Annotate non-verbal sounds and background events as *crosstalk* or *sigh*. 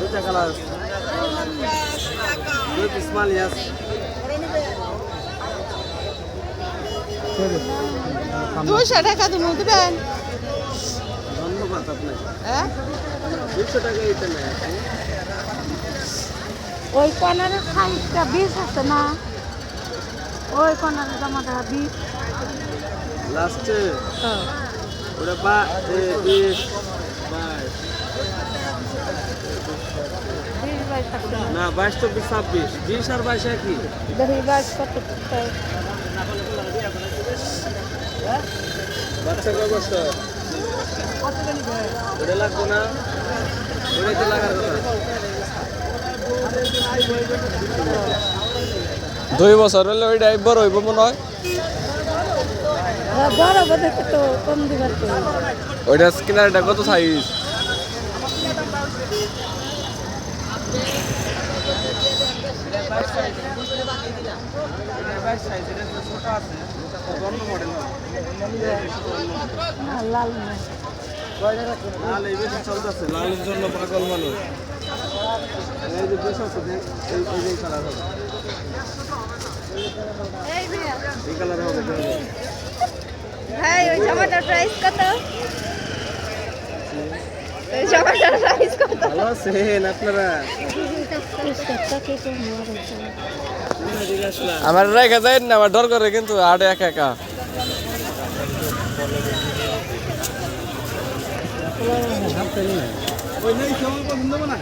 দুটা কালার দুই পিস মাল আছে দুশো টাকা তুমি দেবেন। ধন্যবাদ আপনাকে। ওই কর্নারের সাইজটা বিষ আছে না? ওই কর্নারের জামাটা বিষ লাস্টে? ওটা বা বিষ না বাইশ চব্বিশ ছাব্বিশ। বিশ আর বাইশ একই? বাইশ কত বাচ্চা কয় বছর? ওটা লাগবো না ওটাতে লাগার কথা। দুই বছর হলে ওইটাই বড় হইব মনে হয়। হ্যাঁ, বড় বোধ তো কম দিবার তো। ওইটা স্কিনারটা কত সাইজ মডেল আর লাল না লাল এই বেশি চলতেছে লালের জন্য পাগল মানুষ এই যে বেশ আছে এই এই কালার হবে এই কালার হবে ভাই ওই জামাটার প্রাইস কত? ওই জামাটার প্রাইস কত? ভালো আছেন আপনারা? *laughs* *laughs* আমার রেখা যায় না আমার ডর করে কিন্তু আট একা একা। ওই নাই পছন্দ না।